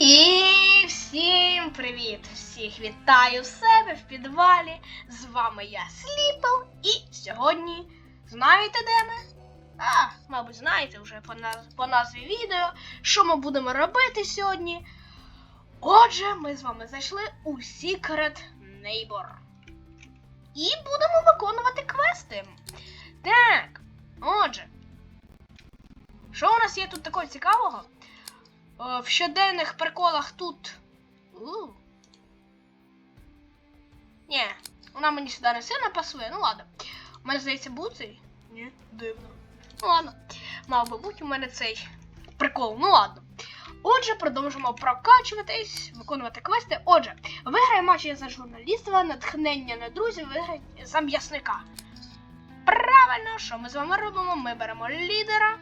І всім привіт! Всіх вітаю в себе в підвалі. З вами я Сліпл. І сьогодні знаєте де ми? А, мабуть, знаєте вже по, наз- по назві відео, що ми будемо робити сьогодні. Отже, ми з вами зайшли у Secret Neighbor. І будемо виконувати квести. Так, отже. Що у нас є тут такого цікавого? Е, В щоденних приколах тут. У. Ні, вона мені сюди не сильно пасує. Ну ладно. У мене здається був? Ні, дивно. Ну ладно. Мав би бути у мене цей прикол. Ну ладно. Отже, продовжимо прокачуватись, виконувати квести. Отже, виграє матчі за журналіства, натхнення на друзів, виграє за м'ясника. Правильно, що ми з вами робимо? Ми беремо лідера.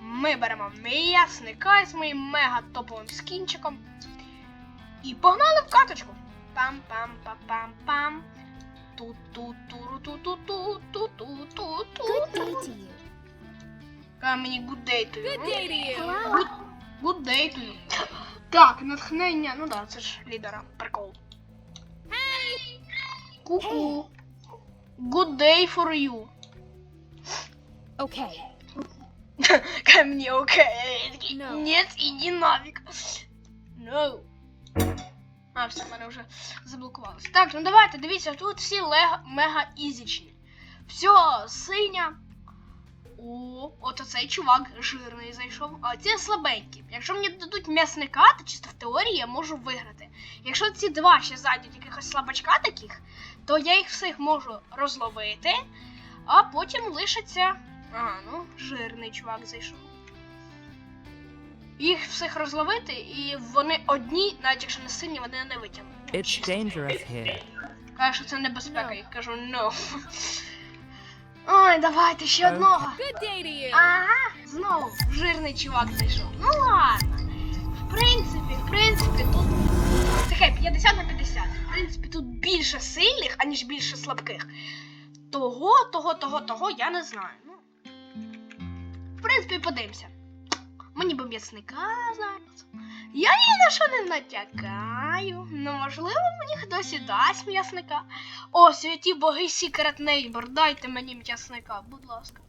Ми беремо м'ясника з моїм мега топовим скінчиком. І погнали в каточку. Пам-пам-пам-пам-пам. Ту-ту-туру-ту-ту-ту-ту-ту-ту. Good day to you. Ка мені good day to you. Good day to you. Good, good day to you. Так, натхнення. Ну да, це ж лідера. Прикол. Ку-ку. Good day for you. Okay. Ка мне окей. Такий, No. Нет, іди нафіг. No. А, все, в мене вже заблокувалося. Так, ну давайте, дивіться, тут всі лего мега ізічні. Все, синя. О, от оцей чувак жирний зайшов. А ці слабенькі. Якщо мені дадуть м'ясника, то чисто в теорії я можу виграти. Якщо ці два ще зайдуть якихось слабачка таких, то я їх всіх можу розловити, а потім лишиться. Ага, ну, жирний чувак зайшов. Їх всіх розловити, і вони одні, навіть якщо не сильні, вони не витягнуть. It's dangerous here. Каже, що це небезпека. Я кажу, no. Ой, давайте ще одного. Good day to you. Ага, знову жирний чувак зайшов. Ну ладно. В принципі, в принципі, тут таке 50 на 50. В принципі, тут більше сильних, аніж більше слабких. Того, того, того, того я не знаю. Принципі, подивимося. Мені би м'ясника зараз. Я ні на що не натякаю. Ну, можливо, мені хтось і дасть м'ясника. О, святі боги Secret Neighbor, дайте мені м'ясника, будь ласка.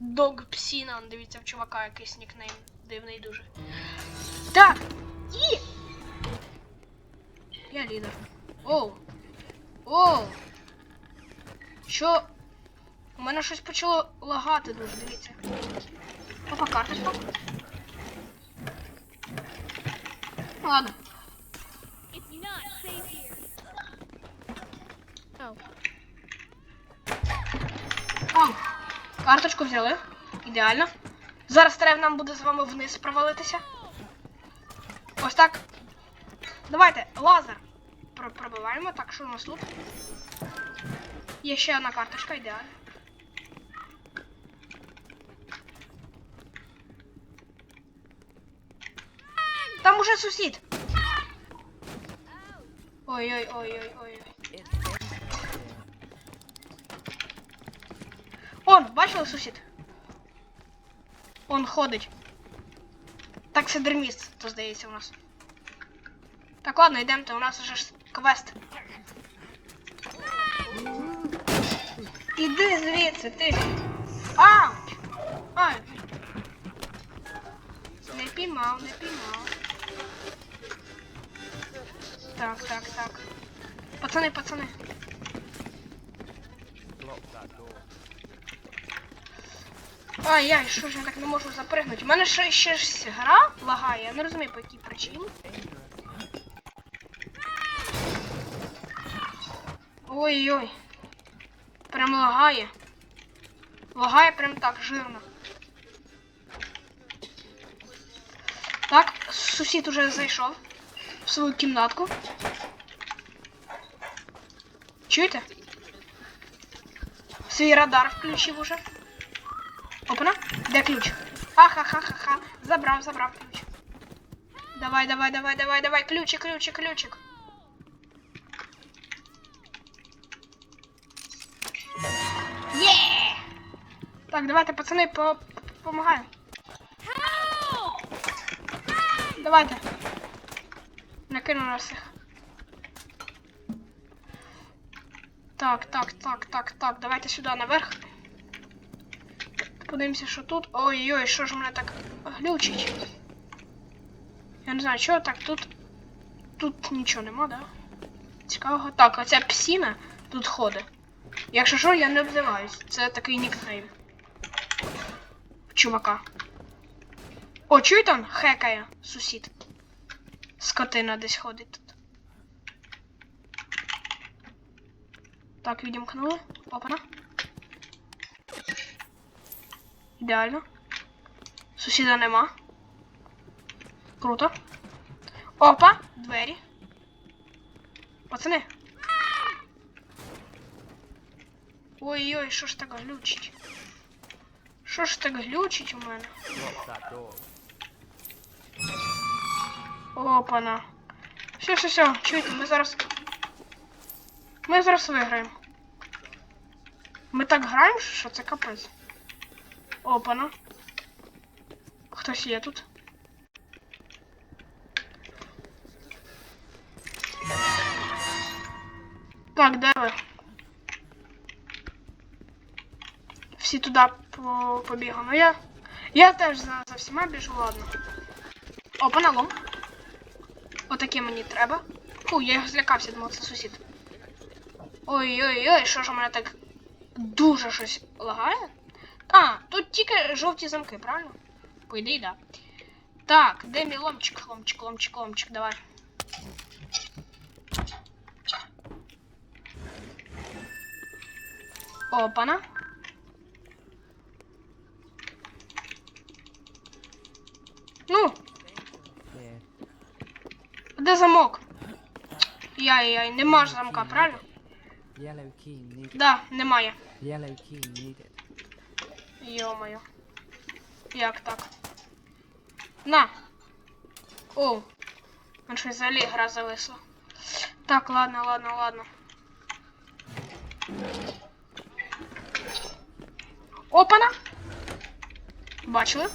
Дог Псіна, дивіться, в чувака якийсь нікнейм. Дивний дуже. Так, і. Я лідер. Оу. Оу. Що? У мене щось почало лагати дуже, дивіться. Опа, карточка. Ладно. Here. Oh. О, карточку взяли. Ідеально. Зараз треба нам буде з вами вниз провалитися. Ось так. Давайте, лазер. Пробиваємо. Так, що у нас тут? Є ще одна карточка, ідеально. Там уже сусід. Ой-ой-ой-ой-ой. It's dangerous here. Он, бачили сусід? Он ходить. Таксидерміст, то здається у нас. Так, ладно, йдемте, у нас уже ж квест. Іди звідси, ти. Ауч! Ай! Не піймав, не піймав. Так, так, так. Пацани, пацани. Door. Ай-яй, що ж я так не можу запригнути? У мене ще, ще ж гра лагає, я не розумію по якій причині. Ой-ой. Прям лагає. Лагає прям так жирно. Так, сусід уже зайшов в свою кімнатку. Чуєте? Свій радар включив уже. Опана, де ключ? Ха-ха-ха-ха-ха. Забрав, забрав ключ. Давай, давай, давай, давай, давай, ключик, ключик, ключик. Є! Так, давайте, пацани, по помагаємо. давайте. Накину нас їх. Так, так, так, так, так. Давайте сюди наверх. Подивимося, що тут. Ой-ой, що ж мене так глючить. Я не знаю, що так, тут. Тут нічого нема, да? Цікавого. Так, оця псіна тут ходить. Якщо що, я не обзиваюсь. Це такий нікнейм. Чувака. О, чуєте он? Хекає сусід. Скотина десь ходить тут. Так, відімкнули. Опана. Ідеально. Сусіда нема. Круто. Опа! Двері. Пацани. Ой-ой, що ж так глючить? Що ж так глючить у мене? Опана. Все, все, все, чуєте, ми зараз. Ми зараз виграємо. Ми так граємо, що це капець. Опана. Хтось є тут. Так, де ви? Всі туди по побігли. Ну я. Я теж за, за всіма біжу, ладно. Опана лом. Отаке мені треба. Фу, я його злякався, думав, це сусід. Ой-ой-ой, що ж у мене так дуже щось лагає? А, тут тільки жовті замки, правильно? По ідеї, да. Так, де мій ломчик, ломчик, ломчик, ломчик, давай. Опана. Ну. Де замок? Яй-яй, нема ж замка, правильно? Да, немає. Йо-моє. Як так? На. О. Он щось взагалі гра зависла. Так, ладно, ладно, ладно. Опана. Бачили?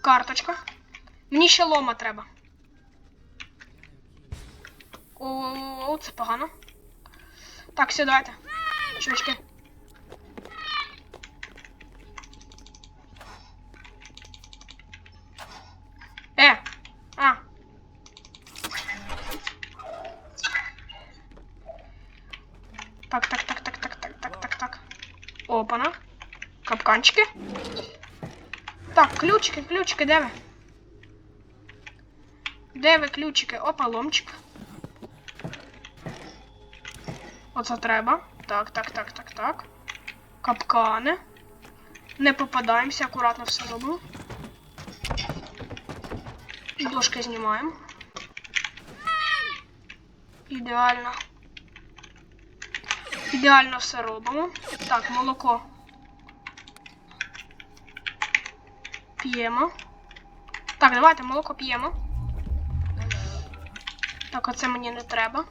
Карточка. Мені ще лома треба. О, це погано. Так, все, давайте. Чувачки. Е! А! Так, так, так, так, так, так, так, так, так. Опана. Капканчики. Так, ключики, ключики, де ви? Де ви ключики? Опа, ломчик. Оце треба. Так, так, так, так, так. Капкани. Не попадаємося, акуратно все робимо. Дошки знімаємо. Ідеально. Ідеально все робимо. Так, молоко. П'ємо. Так, давайте молоко п'ємо. Так, оце мені не треба.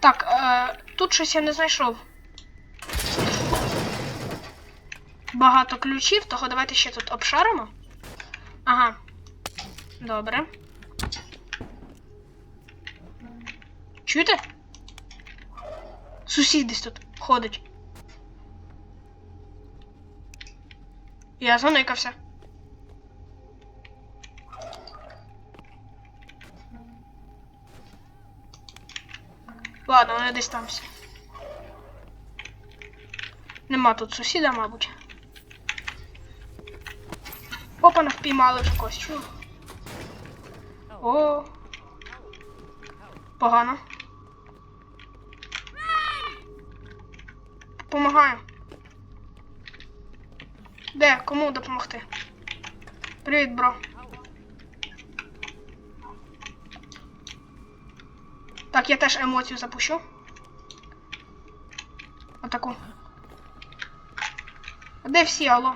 Так, е, тут щось я не знайшов. Багато ключів, того давайте ще тут обшаримо. Ага. Добре. Чуєте? Сусід десь тут ходить. Я заникався. Ладно, вони десь там всі. Нема тут сусіда, мабуть. Опа, нас впіймали вже когось, чув. О. Погано. Помагаю. Де? Кому допомогти? Привіт, бро. Так, я теж емоцію запущу. Отаку. Де всі, алло?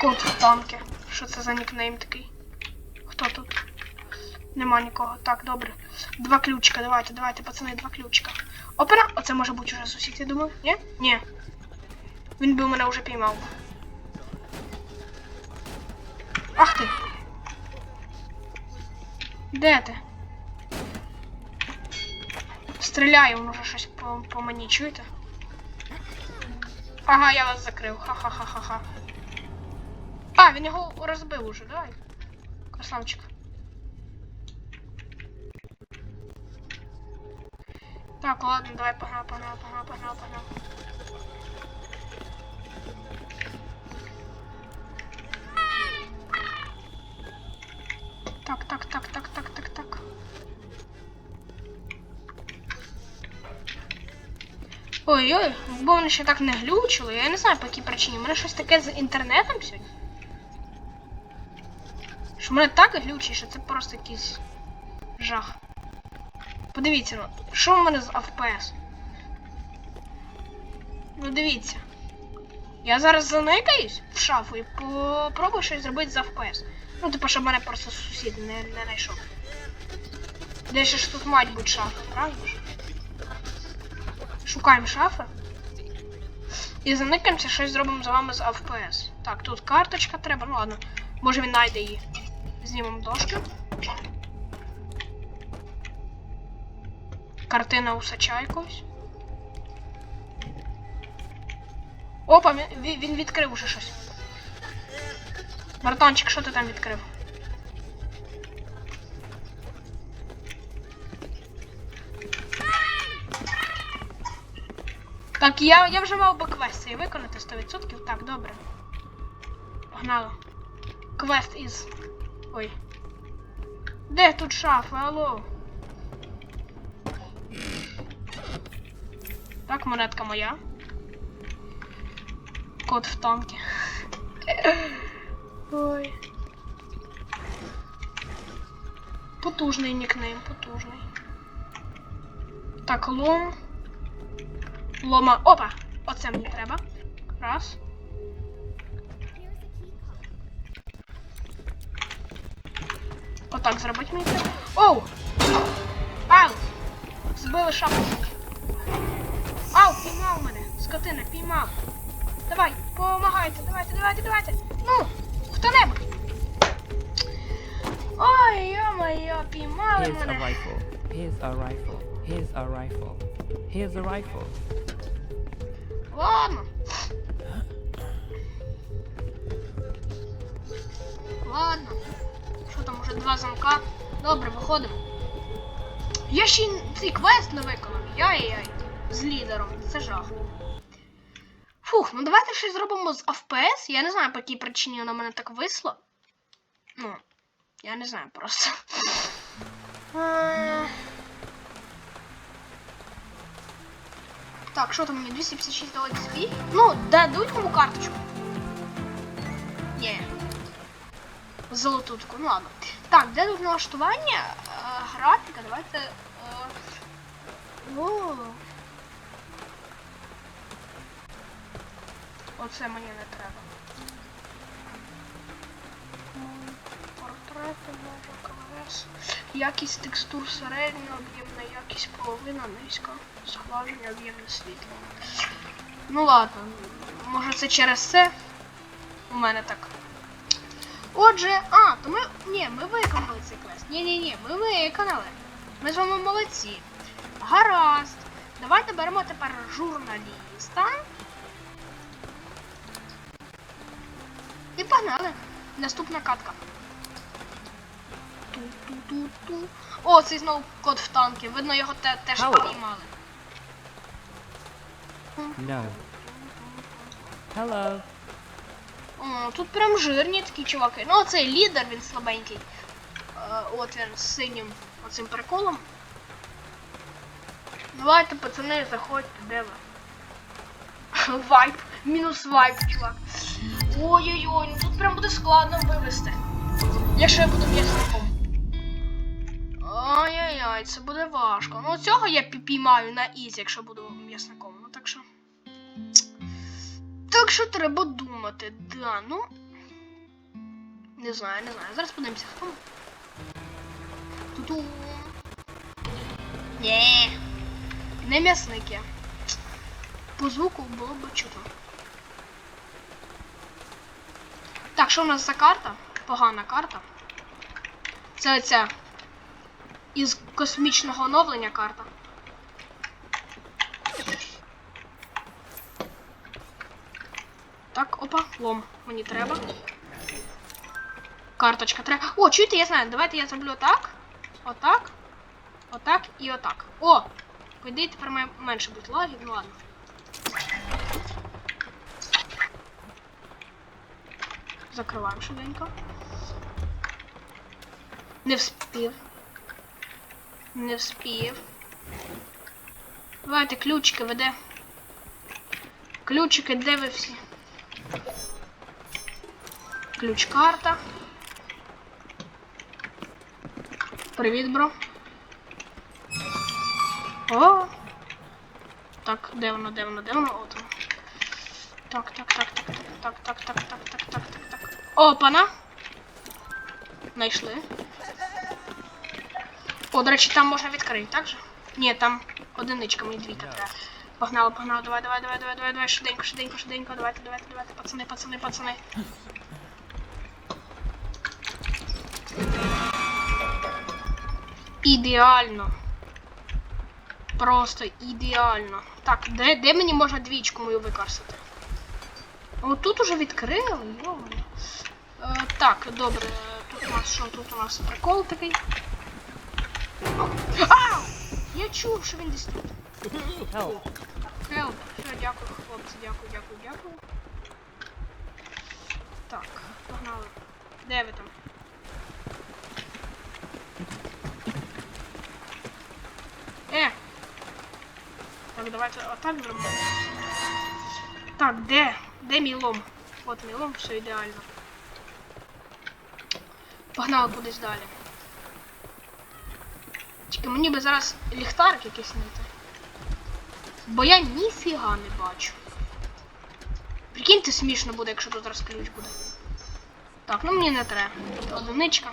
Кот в танки. Що це за нікнейм такий? Хто тут? Нема нікого. Так, добре. Два ключика, давайте, давайте, пацани, два ключика. Опера, оце може бути вже сусід, я думаю. Ні? Ні. Він би мене вже піймав. Ах ти! Де ти? Стріляє, він уже щось по, по мені чуєте? Ага, я вас закрив. Ха-ха-ха-ха-ха. А, він його розбив уже, давай. Красавчик. Так, ладно, давай погнал, погнал, погнал, погнал, погнал. Так, так, так, так, так, так, так. Ой-ой, бо вони ще так не глючили. Я не знаю по якій причині. У мене щось таке з інтернетом сьогодні. Що мене так глючить, що це просто якийсь жах. Подивіться, ну, що в мене з FPS? Ну дивіться. Я зараз заникаюсь в шафу і попробую щось зробити з FPS. Ну, типу, щоб мене просто сусід не, не знайшов. Де ще ж тут мать будь шафа, правда ж? Шукаємо шафи. І заникаємося, щось зробимо з вами з FPS. Так, тут карточка треба, ну ладно. Може він знайде її. Знімемо дошки. Картина усача якогось. Опа, він, він- відкрив уже щось. Братанчик, що ти там відкрив? Так, я, я вже мав би квест цей виконати 100%. Так, добре. Погнали. Квест із. Ой. Де тут шафи? Алло? Так, монетка моя. Кот в танке. Ой. Потужний нікнейм, потужний. Так, лом. Лома. Опа! Оце мені треба. Раз. Отак зробити мені треба. Оу! Ау! Збили шапку. Ау, піймав мене. Скотина, піймав. Давай, помагайте, давайте, давайте, давайте. Ну, хто-небудь. Ой, йо-моє, піймали Here's a мене. rifle. Here's a rifle. Here's a rifle. Here's a rifle. Ладно. Ладно. Що там уже два замка? Добре, виходимо. Я ще цей квест не виконав. Яй-яй. З лідером. Це жах. Фух, ну давайте щось зробимо з FPS. Я не знаю, по якій причині воно мене так висло. Ну, я не знаю просто. Так, що там мені 256 доларів XP? Ну, дадуть мені карточку. Ні. Золотутку, ну ладно. Так, де тут налаштування? Е, графіка, давайте. Е, о. Оце мені не треба. М, Портрети, може, КВС. Якість текстур середня, об'ємна якість половина, низька, схлаження, об'ємне світло. Ну ладно, може це через це у мене так. Отже, а, то ми. Ні, ми виконали цей квест. Ні-ні-ні, ми виконали. Ми з вами молодці. Гаразд. Давайте беремо тепер журналіста. І погнали. Наступна катка. Ту-ту-ту-ту. О, цей знову кот в танки. Видно, його те- теж Ау. піймали. No. Hello. О, тут прям жирні такі чуваки. Ну, оцей лідер, він слабенький. Е, от він з синім оцим приколом. Давайте, пацани, заходьте, де ви? Вайп. Мінус вайп, чувак. Ой-ой-ой, ну тут прям буде складно вивести. Якщо я буду м'ясником. Ой-ой-ой, це буде важко. Ну цього я пі- піймаю на ізі, якщо буду м'ясником. Ну так що. Так що треба думати, да, ну. Не знаю, не знаю. Зараз подивимося, хто. Ту-ту. Ні. Не м'ясники. По звуку було б чутно. що у нас за карта? Погана карта. Це оця із космічного оновлення карта. Так, опа, лом. Мені треба. Карточка треба. О, чуєте, я знаю. Давайте я зроблю отак. Отак. Отак і отак. О! Ідеї тепер має менше бути лагів, ну ладно. Закриваємо швиденько. Не вспів. Не вспів. Давайте ключики веде. Ключики, де ви всі? Ключ карта. Привіт, бро. О! Так, де воно, де воно, де воно? От воно. Так, так, так, так, так, так, так, так, так, так, так, так, так. Опана! Знайшли. О, до речі, там можна відкрити, так же? Ні, там одиничка, мені двійка треба. Погнали, погнали, давай, давай, давай, давай, давай, давай, швиденько, швиденько, швиденько, давайте, давайте, давайте, пацани, пацани, пацани. Ідеально. Просто ідеально. Так, де, де мені можна двічку мою використати? О, тут уже відкрили, йо. Е, так, добре. Тут у нас що? Тут у нас прикол такий. Чув, що він десь тут. Help! Хелп. Все, дякую, хлопці, дякую, дякую, дякую. Так, погнали. Де ви там? Е! Так, давайте отак зробимо. Так, де? Де мій лом? От мій лом, все ідеально. Погнали кудись далі. Тільки мені би зараз ліхтарик якийсь знайти. Бо я ніфіга не бачу. Прикиньте, смішно буде, якщо тут зараз ключ буде. Так, ну мені не треба. Одиничка.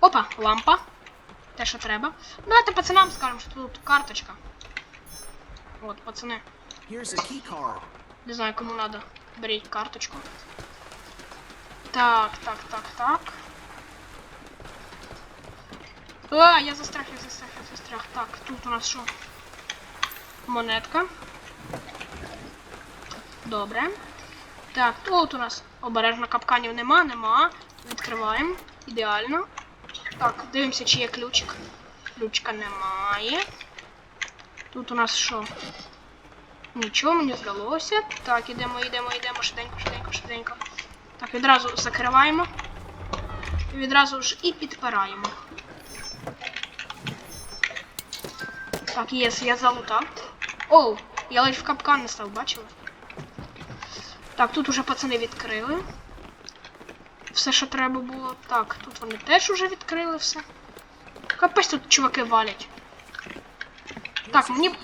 Опа, лампа. Те, що треба. Давайте пацанам скажемо, що тут карточка. От, пацани. Не знаю, кому надо. Беріть карточку. Так, так, так, так. А, я застряг, я застряг, я застряг. Так, тут у нас що? Монетка. Добре. Так, тут у нас обережно капканів нема, нема. Відкриваємо. Ідеально. Так, дивимося, чи є ключик. Ключика немає. Тут у нас що? Нічого мені здалося. Так, ідемо, ідемо, ідемо, швиденько, швиденько, швиденько. Так, відразу закриваємо. І відразу ж і підпираємо. Так, єс, я залутав. Оу, я ледь в капкан не став, бачили? Так, тут уже пацани відкрили. Все, що треба було. Так, тут вони теж уже відкрили все. Капець тут чуваки валять. Так, мені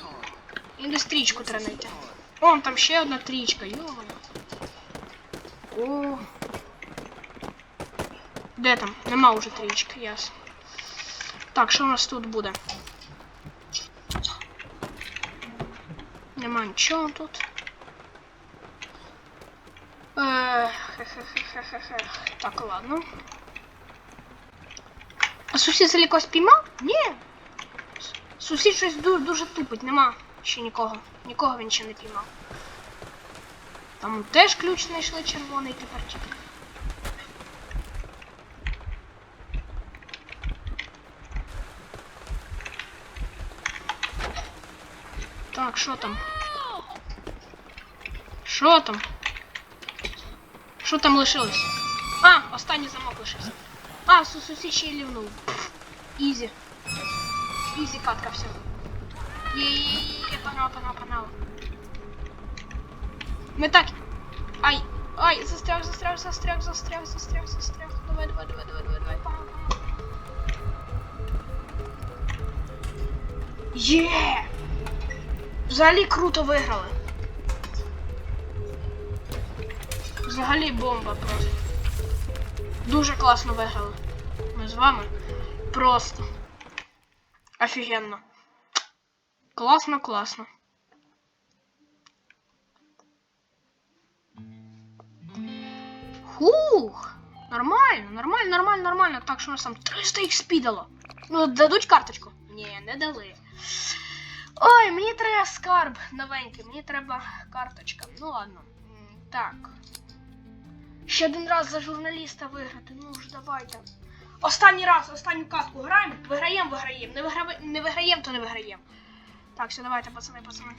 Іди стрічку треба знайти. Вон там ще одна трічка, йо. О. Де там? Нема вже трічки, ясно. Так, що у нас тут буде? Нема нічого тут. Так, ладно. А сусід залікось спіймав? Ні. Сусід щось дуже, дуже тупить, нема ще нікого. Нікого він ще не піймав. Там теж ключ знайшли червоний тепер тільки. Так, що там? Що там? Що там лишилось? А, останній замок лишився. А, су- сусід ще й лівнув. Пф, Ізі. Ізі катка все. Є-є-є, погнал, погнал, погнал. Ми так. Ай, ай, застряг, застряг, застряг, застряг, застряг, застряг. Давай, давай, давай, давай, давай, давай, погнал, погнал. Є! Взагалі круто виграли. Взагалі бомба просто. Дуже класно виграли. Ми з вами. Просто. Офігенно. Класно, класно. Фух. Нормально, нормально, нормально, нормально. Так, що у нас там 300 їх спідало. Ну, дадуть карточку? Ні, не дали. Ой, мені треба скарб новенький, мені треба карточка. Ну ладно. Так. Ще один раз за журналіста виграти. Ну ж давайте. Останній раз, останню катку граємо. Виграємо, виграємо. Не, вигра... не виграємо, то не виграємо. Так, все, давайте, пацани, пацани.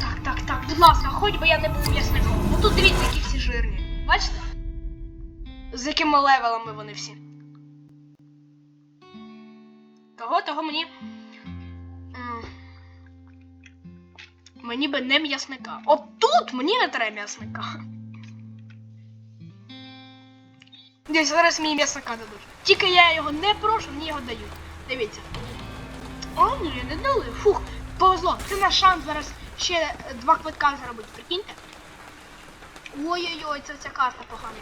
Так, так, так, будь ласка, хоч би я не був м'ясником. Ну тут дивіться, які всі жирні. Бачите? З якими левелами вони всі. Того, того мені. Мені би не м'ясника. От тут мені не треба м'ясника. Десь зараз мені м'ясника дадуть. Тільки я його не прошу, мені його дають. Дивіться. О, ні, не дали. Фух, повезло. Це наш шанс зараз ще два квитка заробити. Прикиньте. Ой-ой-ой, це ця карта погана.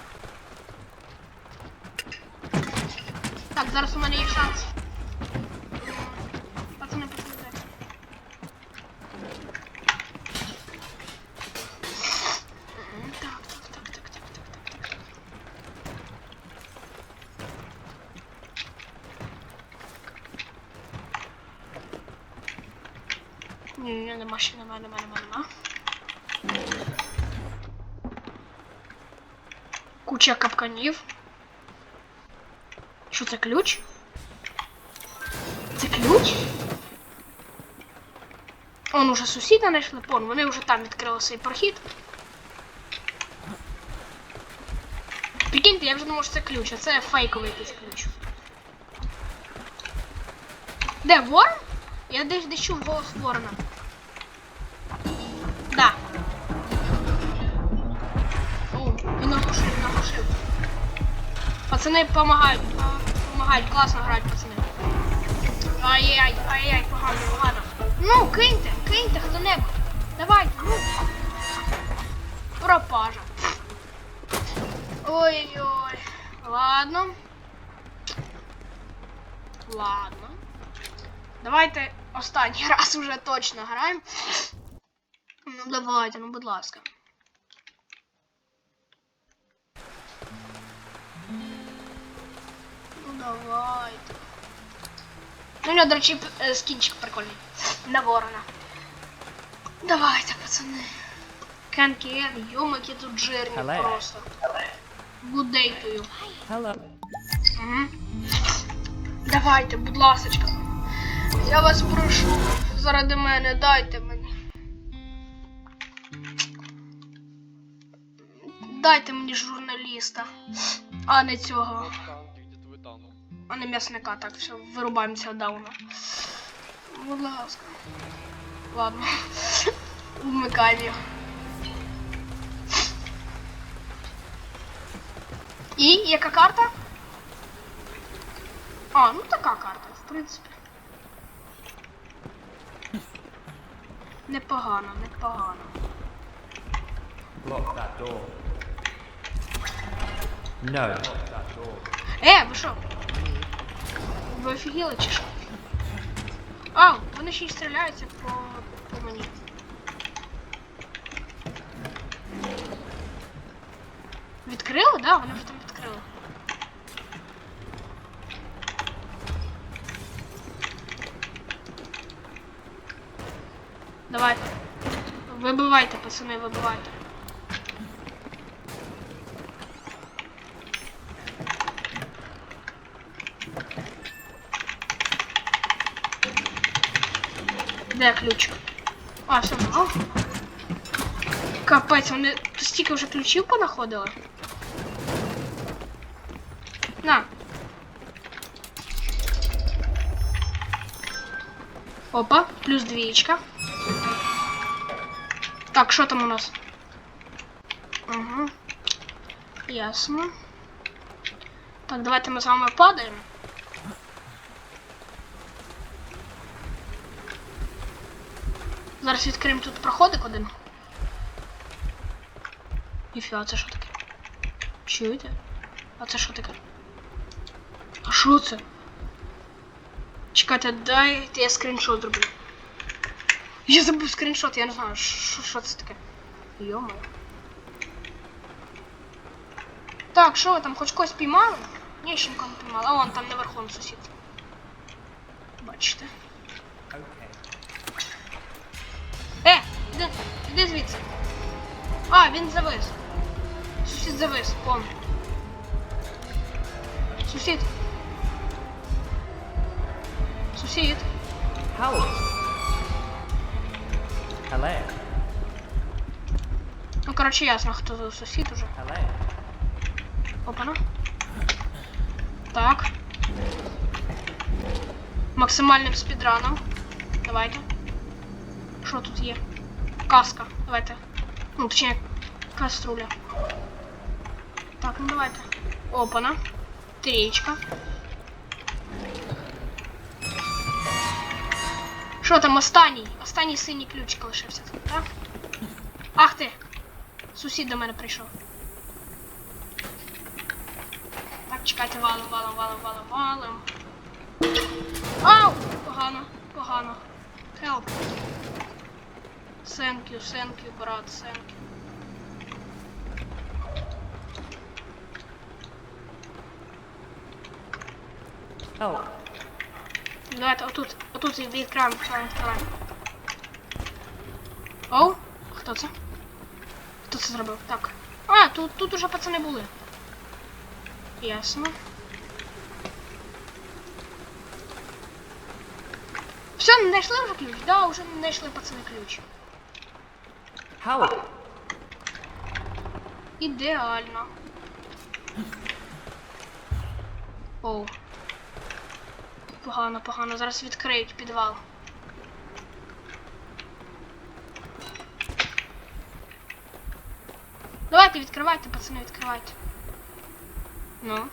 Так, зараз у мене є шанс. Пацани, пацани. Так, так, так, так, так, так, так, так. Ні, ні, нема ще, нема, нема, нема, нема. Куча капканів. Що це ключ? Це ключ? Он уже сусіда знайшли, пон, вони вже там відкрили свій прохід. Прикиньте, я вже думав, що це ключ, а це фейковий якийсь ключ. Де ворон? Я десь чув голос ворона. Да. О, він оглушив, він оглушив. Пацани помагають, а, помагають, класно грають, пацани. Ай-яй, ай-яй, погано, погано. Ну, киньте, киньте хто-небудь. Давай, ну. Пропажа. Ой-ой. Ладно. Ладно. Давайте останній раз уже точно граємо. Ну давайте, ну будь ласка. Давайте. Ну, у нього, до речі, е, скінчик прикольний. На ворона. Давайте, пацани. Кен-кен, йома, які тут жирні Hello. просто. Гудейтую. Hello. Угу. Давайте, будь ласочка. Я вас прошу, заради мене, дайте мені. Дайте мені журналіста, а не цього, а не м'ясника. Так, все, вирубаємо цього дауна. Будь ласка. Ладно. Його. І яка карта? А, ну така карта, в принципі. Непогано, непогано. Lock that door. No. Е, ви що? Ви офігіли чи що? А, вони ще й стріляються по, по мені. Відкрили? Да, вони вже там відкрили. Давайте. Вибивайте, пацани, вибивайте. Де ключ? А, все, ну. Капець, вони тут стільки вже ключів понаходили. На. Опа, плюс двічка. Так, що там у нас? Угу. Ясно. Так, давайте ми з вами падаємо. Зараз відкриємо тут проходик один. Ніфіга, це що таке? Чуєте? А це що таке? А що це? Чекайте, дайте я скріншот зроблю. Я забув скріншот, я не знаю, що це таке. Йомо. Так, що ви там, хоч когось піймали? Ні, ще нікого не піймали. А вон там наверху он сусід. Бачите. Е, іди, іди звідси. А, він завис. Сусід завис, пом. Сусід. Сусід. Help! Hello. Ну, коротше, ясно, хто тут сусід уже. Hello. Опана. Так. Максимальним спідраном. Давайте. Що тут є? Каска. Давайте. Ну, точніше, каструля. Так, ну давайте. Опана. Трієчка. Що там останній? Останній синій ключик лишився тут, так? Ах ти! Сусід до мене прийшов. Так, чекайте, валом, валом, валом, валом, валом. Ау! Погано, погано. Help. Thank you, брат, thank you. Help. Давайте отут, отут відкриваємо, відкриваємо, відкриваємо. Оу, хто це? Хто це зробив? Так. А, тут, тут уже пацани були. Ясно. Все, не знайшли вже ключ? Да, вже не знайшли пацани ключ. Help! Ідеально. Оу. Погано, погано. Зараз відкриють підвал. Давайте відкривайте, пацани, відкривайте. Ну.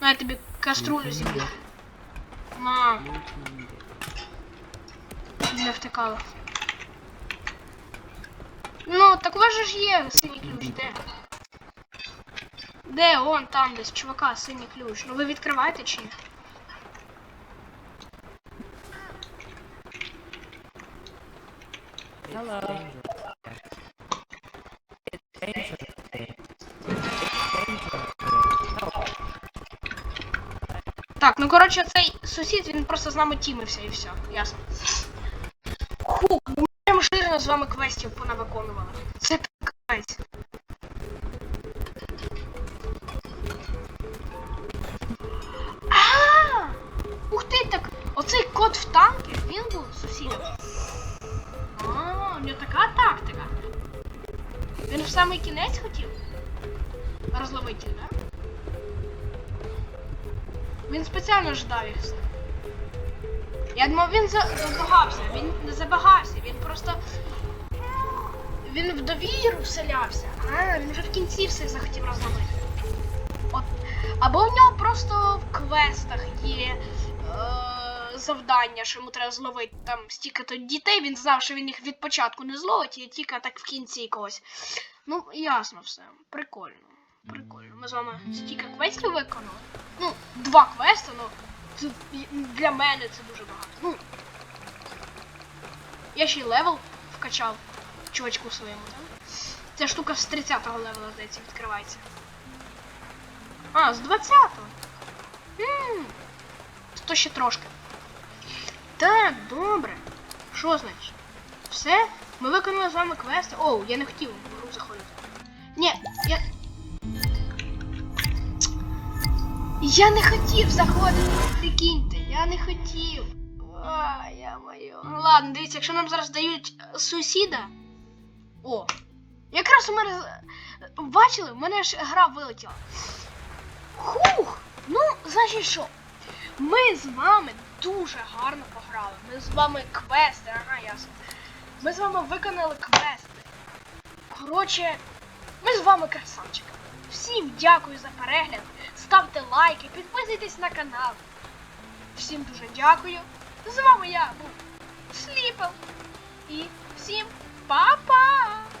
На, я тобі каструлю зіб'ю. На, не втикала. Ну, так у вас же ж є синій ключ, де? Де? Он там десь, чувака, синій ключ. Ну ви відкриваєте чи ні? Hello. Так, ну коротше, цей сусід, він просто з нами тімився і все, ясно. Жирно з вами квестів понавиконували. Це капець. Ух ти, так, оцей кот в танки, він був сусідом. А, у нього така тактика. Він в самий кінець хотів? Розловити, да? Він спеціально ждав їх. Я думав, він за- забагався. Він не забагався, просто. Він в довіру вселявся. А, він вже в кінці все захотів розловити. От. Або у нього просто в квестах є е, завдання, що йому треба зловити там стільки-то дітей. Він знав, що він їх від початку не зловить, і тільки так в кінці когось. Ну, ясно все. Прикольно. Прикольно. Ми з вами стільки квестів виконали. Ну, два квести, ну. Це для мене це дуже багато. Ну. Я ще й левел вкачав чувачку своєму, так? Ця штука з 30-го левела, здається, відкривається. А, з 20-го. Ммм. То ще трошки. Так, добре. Що значить? Все? Ми виконали з вами квести. Оу, я не хотів в гру заходити. Ні, я. Я не хотів заходити, прикиньте, я не хотів. Я. Ну ладно, дивіться, якщо нам зараз дають е, сусіда. О! Якраз у мене. Бачили, у мене ж гра вилетіла. Хух! Ну, значить що? Ми з вами дуже гарно пограли. Ми з вами квести, ага, ясно. Ми з вами виконали квести. Коротше, ми з вами красавчики. Всім дякую за перегляд. Ставте лайки, підписуйтесь на канал. Всім дуже дякую. З вами я був Сліпел. І всім па-па!